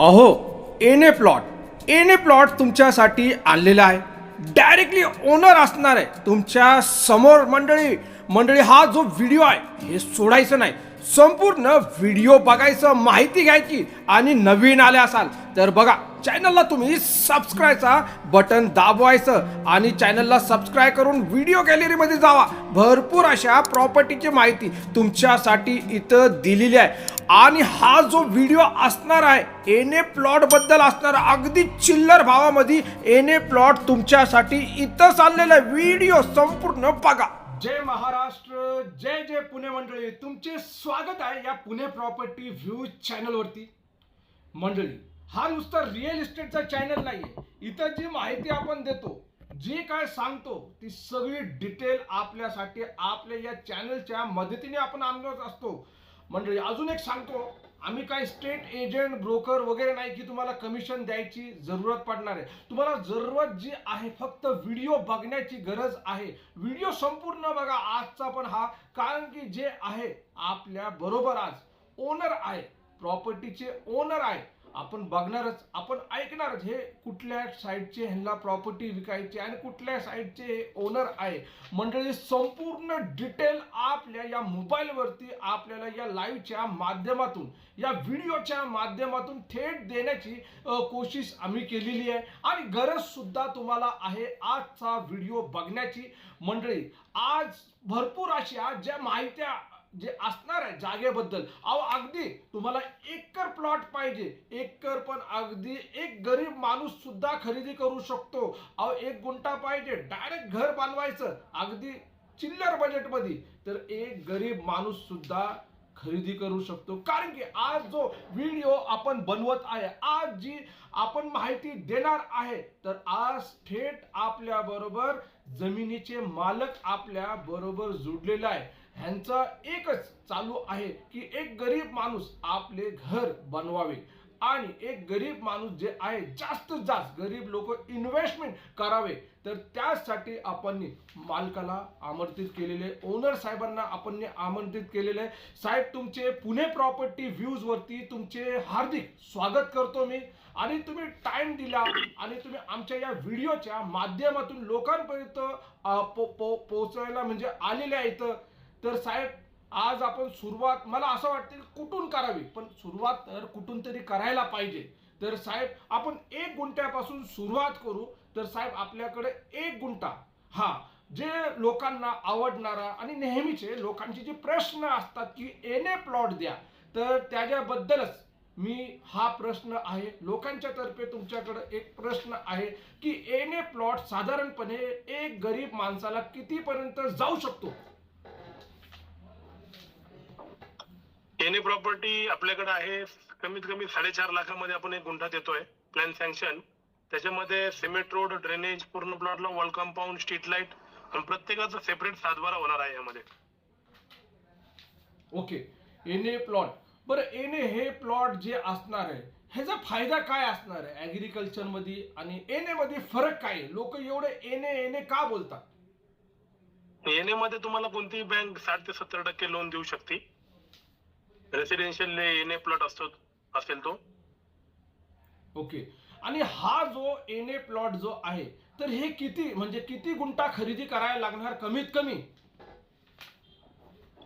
अहो एने प्लॉट एने प्लॉट तुमच्यासाठी आणलेला आहे. डायरेक्टली ओनर असणार आहे तुमच्यासमोर मंडळी. मंडळी हा जो व्हिडिओ आहे हे सोडायचं नाही. संपूर्ण व्हिडिओ बघायचं माहिती घ्यायची आणि नवीन आले असाल. तर बघा चॅनलला तुम्ही सबस्क्राईबचा बटन दाबवायचं आणि चॅनलला सबस्क्राईब करून व्हिडिओ गॅलरीमध्ये जावा. भरपूर अशा प्रॉपर्टीची माहिती तुमच्यासाठी इथं दिलेली आहे. आणि हा जो व्हिडिओ असणार आहे एन ए प्लॉटबद्दल असणार अगदी चिल्लर भावामध्ये एन ए प्लॉट तुमच्यासाठी इथं चाललेला आहे. व्हिडिओ संपूर्ण बघा. जय महाराष्ट्र जय जय पुणे मंडळी. तुमचे स्वागत आहे या पुणे प्रॉपर्टी व्ह्यू चॅनलवरती मंडळी हा नुसता रिअल इस्टेटचा चॅनल नाहीये. इथं जी माहिती आपण देतो जी काय सांगतो ती सगळी डिटेल आपल्यासाठी आपल्या या चॅनलच्या मदतीने आपण आणत असतो. म्हणजे अजून एक सांगतो आम्ही काय स्टेट एजंट ब्रोकर वगैरे नाही की तुम्हाला कमिशन द्यायची जरूरत पडणार आहे. तुम्हाला जरूरत जी आहे फक्त व्हिडिओ बघण्याची गरज आहे. व्हिडिओ संपूर्ण बघा आजचा पण हा. कारण की जे आहे आपल्या बरोबर आज ओनर आहे. प्रॉपर्टीचे ओनर आहे. आपण बघणारच आपण ऐकणारच हे कुठल्या साईडचे ह्यांना प्रॉपर्टी विकायची आणि कुठल्या साईडचे हे ओनर आहे. मंडळी संपूर्ण डिटेल आपल्या या मोबाईलवरती आपल्याला या लाईव्हच्या माध्यमातून या व्हिडिओच्या माध्यमातून थेट देण्याची कोशिश आम्ही केलेली आहे. आणि गरजसुद्धा तुम्हाला आहे आजचा व्हिडिओ बघण्याची. मंडळी आज भरपूर अशा ज्या माहित्या जे असणार आहे जागेबद्दल. अहो अगदी तुम्हाला एकर प्लॉट पाहिजे. एकर पण अगदी एक गरीब माणूस सुद्धा खरेदी करू शकतो. अहो एक गुंठा पाहिजे. डायरेक्ट घर बांधवायचं. अगदी चिल्लर बजेटमध्ये तर एक गरीब माणूस सुद्धा खरेदी करू शकतो. कारण की आज जो व्हिडिओ आपण बनवत आहे आज जी आपण माहिती देणार आहे तर आज थेट आपल्याबरोबर जमिनीचे मालक आपल्या बरोबर जुडलेला आहे. ह्यांचा एकच चालू आहे की एक गरीब माणूस आपले घर बनवावे. आणि एक गरीब माणूस जे आहे जास्तीत जास्त गरीब लोक इन्व्हेस्टमेंट करावे. तर त्यासाठी आपण मालकाला आमंत्रित केलेले ओनर साहेबांना आपण आमंत्रित केलेले. आहे साहेब तुमचे पुणे प्रॉपर्टी व्ह्यूज वरती तुमचे हार्दिक स्वागत करतो मी. आणि तुम्ही टाइम दिला आणि तुम्ही आमच्या या व्हिडिओच्या माध्यमातून लोकांपर्यंत पो- पोहोचायला म्हणजे आलेले आहेत. इथं तर साहेब आज आपण सुरुवात मला असं वाटतं कुठून करावी? पण सुरुवात तर कुठून तरी करायला पाहिजे. तर साहेब आपण एक गुंठ्यापासून सुरुवात करू. तर साहेब आपल्याकडे एक गुंठा. हा जे लोकांना आवडणारा आणि नेहमीचे लोकांचे जे प्रश्न असतात की एने प्लॉट द्या तर त्याच्याबद्दलच मी हा प्रश्न आहे. लोकांच्या तर्फे तुमच्याकडे एक प्रश्न आहे की एने प्लॉट साधारणपणे एक गरीब माणसाला कितीपर्यंत जाऊ शकतो? एने प्रॉपर्टी आपल्याकडे आहे. कमीत कमी साडेचार लाखामध्ये आपण एक गुंठा देतोय. प्लॅन सँक्शन त्याच्यामध्ये सिमेंट रोड ड्रेनेज पूर्ण प्लॉटला वॉल कंपाऊंड स्ट्रीट लाइट आणि प्रत्येकाचा सेपरेट सातबारा होणार आहे यामध्ये. ओके एने प्लॉट बरं एने हे प्लॉट जे असणार आहे ह्याचा फायदा काय असणार आहे? ऍग्रिकल्चरमध्ये आणि एने मध्ये फरक काय आहे? लोक एवढे एने एने का बोलतात? एने मध्ये तुम्हाला कोणतीही बँक साठ ते सत्तर टक्के लोन देऊ शकते. रेसिडेन्शियल एने प्लॉट असतो असेल तो. ओके. आणि हा जो एने प्लॉट जो आहे तर हे किती म्हणजे किती गुंठा खरेदी करायला लागणार कमीत कमी?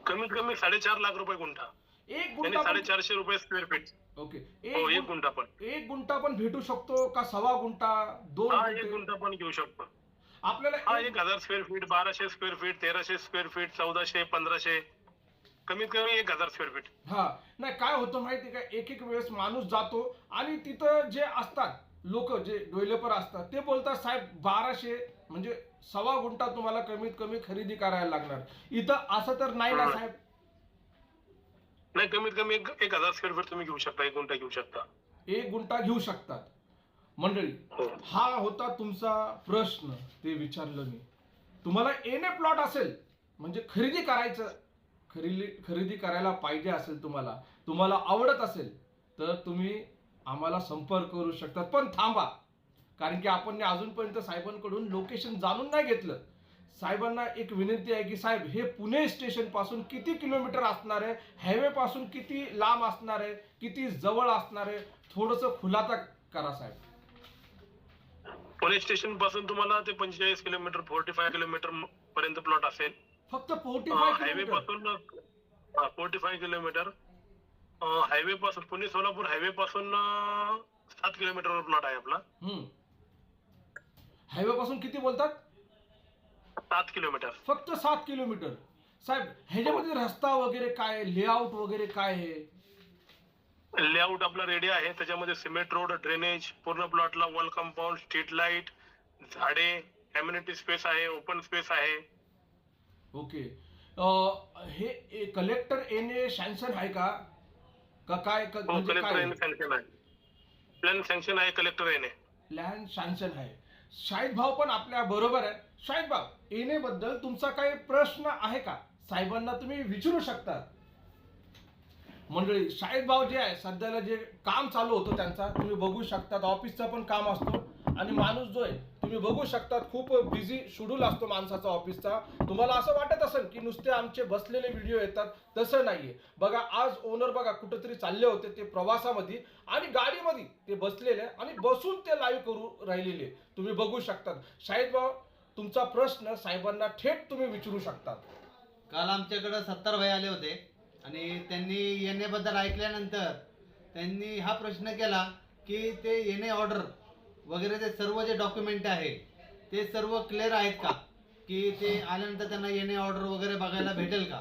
कमीत कमी साडेचार लाख रुपये गुंठा. एक गुंठा साडेचारशे रुपये स्क्वेअर फीट ओके. हो एक गुंठा पण. एक गुंठा पण भेटू शकतो का सव्वा गुंठा दोन एक गुंठे? पण घेऊ शकतो. आपल्याला एक हजार स्क्वेअर फीट बाराशे स्क्वेअर फीट तेराशे स्क्वेअर फीट चौदाशे पंधराशे. कमीत कमी एक हजार स्क्वेअर फीट हा. नाही काय होतं माहिती का? एक एक वेळेस माणूस जातो आणि तिथं जे असतात लोक जे डेव्हलपर असतात ते बोलतात साहेब बाराशे म्हणजे सव्वा गुंठा तुम्हाला कमीत कमी खरेदी करायला लागणार. इथं असं तर नाही ना. साहेब? नाही कमीत कमी एक एक हजार स्क्वेअर फीट तुम्ही घेऊ शकता एक गुंठा घेऊ शकता. एक गुंठा घेऊ शकतात. मंडळी हो. हा होता तुमचा प्रश्न ते विचारलं मी. तुम्हाला एने प्लॉट असेल म्हणजे खरेदी करायचं खरेदी खरेदी करायला पाहिजे असेल तुम्हाला तुम्हाला आवडत असेल तर तुम्ही आम्हाला संपर्क करू शकतात पण थांबा कारण की आपण अजूनपर्यंत साहेबांकडून लोकेशन जाणून नाही घेतलं. साहेबांना एक विनंती आहे की साहेब हे पुणे स्टेशनपासून किती किलोमीटर असणार आहे? हायवे पासून किती लांब असणार आहे? किती जवळ असणार आहे? थोडंसं खुलासा करा साहेब. पुणे स्टेशनपासून तुम्हाला ते पंचेचाळीस किलोमीटर फोर्टी फाय किलोमीटर पर्यंत प्लॉट असेल. फक्त फोर्टी हायवे पासून फोर्टी फाय किलोमीटर हायवे पासून पुणे सोलापूर हायवे पासून सात किलोमीटरवर प्लॉट आहे आपला. हायवे पासून किती बोलतात? सात किलोमीटर फक्त सात किलोमीटर साहेब ह्याच्यामध्ये रस्ता वगैरे काय लेआउट वगैरे काय आहे? लेआउट आपला रेडी आहे. त्याच्यामध्ये सिमेंट रोड ड्रेनेज पूर्ण प्लॉटला वॉल कंपाऊंड स्ट्रीट लाइट झाडे कम्युनिटी स्पेस आहे ओपन स्पेस आहे. ओके. हे कलेक्टर एने सँक्शन आहे का? का काय का- हो म्हणजे कलेक्टर काय? येणे सँक्शन आहे. प्लॅन सँक्शन आहे कलेक्टर येणे लँड सँक्शन आहे. शाहिद भाऊ पण आपल्या बरोबर आहे शाहिद भाऊ एने बद्दल तुमचा काही प्रश्न आहे का? साहेबांना तुम्ही विचारू शकता. मंडळी शाहिद भाऊ जे आहे सध्याला जे काम चालू होतं त्यांचा तुम्ही बघू शकतात. ऑफिसचा पण काम असतो. आणि माणूस जो आहे तुम्ही बघू शकतात खूप बिझी शेड्यूल असतो माणसाचा ऑफिसचा तुम्हाला असं वाटत असेल की नुसते आमचे बसलेले व्हिडिओ येतात तसं नाहीये. बघा आज ओनर बघा कुठेतरी चालले होते ते प्रवासामध्ये आणि गाडीमध्ये ते बसलेले आणि बसून ते लाईव्ह करू राहिलेले. तुम्ही बघू शकतात. शाहिद भाऊ तुमचा प्रश्न साहेबांना थेट तुम्ही विचारू शकतात. काल आमच्याकडं सत्तर भाई आले होते आणि त्यांनी येण्याबद्दल ऐकल्यानंतर त्यांनी हा प्रश्न केला की ते येणे ऑर्डर वगैरे ते सर्व जे डॉक्युमेंट आहे ते सर्व क्लिअर आहेत का? की ते आल्यानंतर त्यांना येणे ऑर्डर वगैरे बघायला भेटेल का?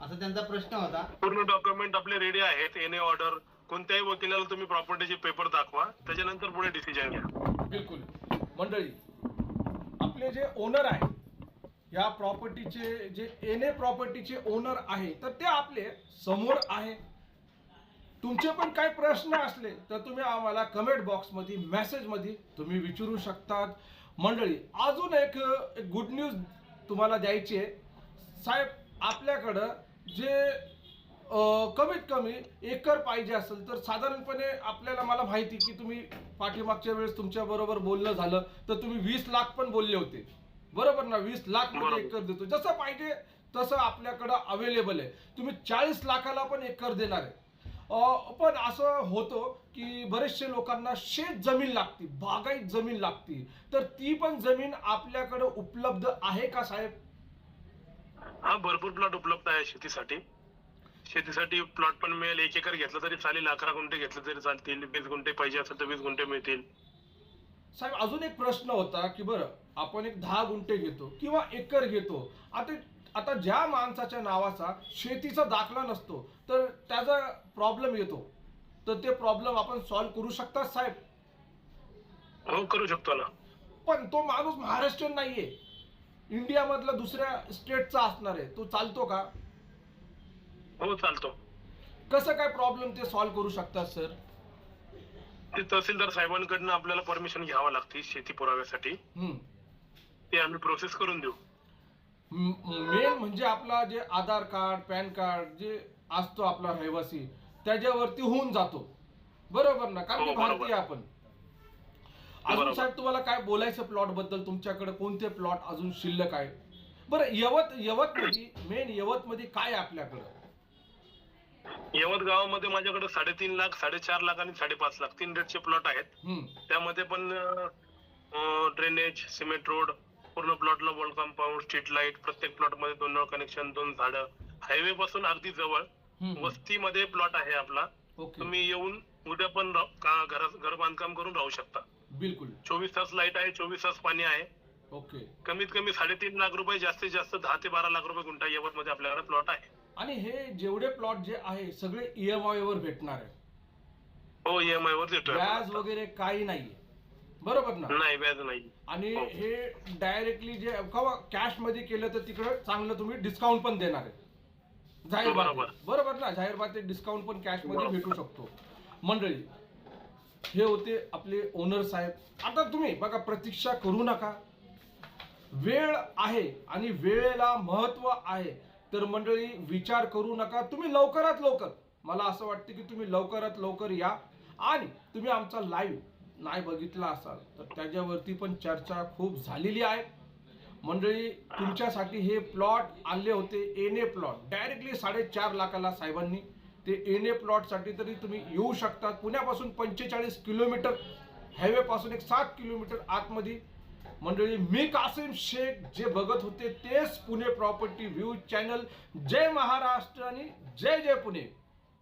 असा त्यांचा प्रश्न होता. पूर्ण डॉक्युमेंट आपले रेडी आहेत एने ऑर्डर कोणत्याही वकिलाला तुम्ही प्रॉपर्टीचे पेपर दाखवा त्याच्यानंतर पुढे डिसिजन घ्या. बिलकुल. मंडळी आपले जे ओनर आहे या प्रॉपर्टीचे जे एन ए प्रॉपर्टीचे ओनर आहे तर ते आपले समोर आहे. तुमचे पण काही प्रश्न असले तर तुम्ही आम्हाला कमेंट बॉक्समध्ये मेसेजमध्ये तुम्ही विचारू शकतात. मंडळी अजून एक गुड न्यूज तुम्हाला द्यायची आहे. साहेब आपल्याकडं जे कमीत कमी एकर पाहिजे असेल तर साधारणपणे आपल्याला मला माहिती की तुम्ही पाठीमागच्या वेळेस तुमच्या बरोबर बोलणं झालं तर तुम्ही वीस लाख पण बोलले होते. बरोबर ना? वीस लाखमध्ये बरोबर. एकर देतो. जसं पाहिजे तसं आपल्याकडं अवेलेबल आहे. तुम्ही चाळीस लाखाला पण एकर देणार आहे. पण असं होतं की बरेचसे लोकांना शेत जमीन लागती बागायत जमीन लागती. तर ती पण जमीन आपल्याकडे उपलब्ध आहे का साहेब? हा भरपूर प्लॉट उपलब्ध आहे शेतीसाठी. शेतीसाठी प्लॉट पण मिळेल. एक एकर घेतलं तरी चालेल अकरा गुंठे घेतलं तरी चालतील वीस गुंठे पाहिजे असेल तर वीस गुंठे मिळतील. साहेब अजून एक प्रश्न होता की बरं आपण एक दहा गुंठे घेतो किंवा एकर घेतो. आता आता ज्या माणसाच्या नावाचा शेतीचा दाखला नसतो तर त्याचा प्रॉब्लेम येतो. तर ते प्रॉब्लेम आपण सॉल्व्ह करू शकतात साहेब. हो करू शकतो ना. पण तो माणूस महाराष्ट्रीयन नाहीये. इंडियामधला दुसऱ्या स्टेटचा असणार आहे. तो चालतो का? हो चालतो. कसं काय प्रॉब्लेम ते सॉल्व्ह करू शकतात सर ते तहसीलदार साहेबांकडनं आपल्याला परमिशन घ्यावं लागते शेती पुराव्यासाठी. ते आम्ही प्रोसेस करून देऊ. मेन म्हणजे आपला जे आधार कार्ड पॅन कार्ड जे असतो आपला रहिवासी त्याच्यावरती होऊन जातो. बरोबर ना? कारण की हो. भारतीय आपण. अजून. साहेब तुम्हाला काय बोलायचं प्लॉटबद्दल? तुमच्याकडे कोणते प्लॉट अजून शिल्लक आहे? बरं यवत यवत मध्ये मेन यवत मध्ये काय आहे आपल्याकडं? यवत गावामध्ये माझ्याकडे साडेतीन लाख साडेचार लाख आणि साडेपाच लाख तीन रेटचे प्लॉट आहेत. त्यामध्ये पण ड्रेनेज सिमेंट रोड पूर्ण प्लॉटला वॉल कंपाऊंड स्ट्रीट लाइट प्रत्येक प्लॉटमध्ये दोन नळ कनेक्शन दोन झाडं. हायवे पासून अगदी जवळ. वस्तीमध्ये प्लॉट आहे आपला. तुम्ही येऊन उद्या पण घर बांधकाम करून राहू शकता. बिलकुल. चोवीस तास लाइट आहे चोवीस तास पाणी आहे. ओके. कमीत कमी साडेतीन लाख रुपये जास्तीत जास्त दहा ते बारा लाख रुपये गुंठा यवत मध्ये आपल्याकडे प्लॉट आहे. आणि हे जेवढे प्लॉट जे आहे सगळे E ईएमआय वर भेटणार आहे. हो ईएमआय वर देतोय आपण व्याज. वगैरे काही नाहीये. बरोबर ना? नाही व्याज नाही. आणि हो. हे डायरेक्टली जे कॅशमध्ये केलं तर तिकडे चांगलं तुम्ही डिस्काउंट पण देणार आहे. जाहीर. बरोबर. बरोबर ना? जाहीर बात डिस्काउंट पण कॅशमध्ये. भेटू शकतो. मंडळी हे होते आपले ओनर साहेब. आता तुम्ही बघा प्रतीक्षा करू नका. वेळ आहे आणि वेळेला महत्त्व आहे. तर मंडळी विचार करू नका. तुम्ही लवकरात लवकर मला असं वाटतं की तुम्ही लवकरात लवकर या. आणि तुम्ही आमचा लाईव्ह नाही बघितला असाल तर त्याच्यावरती पण चर्चा खूप झालेली आहे. मंडळी तुमच्यासाठी हे प्लॉट आणले होते एन ए प्लॉट. डायरेक्टली साडेचार लाखाला साहेबांनी ते एन ए प्लॉटसाठी तरी तुम्ही येऊ शकता. पुण्यापासून पंचेचाळीस किलोमीटर हायवेपासून एक सात किलोमीटर आतमध्ये. मंडळी मी कासिम शेख जे बघत होते तेच पुणे प्रॉपर्टी व्ह्यू चॅनल जय महाराष्ट्र आणि जय जय पुणे.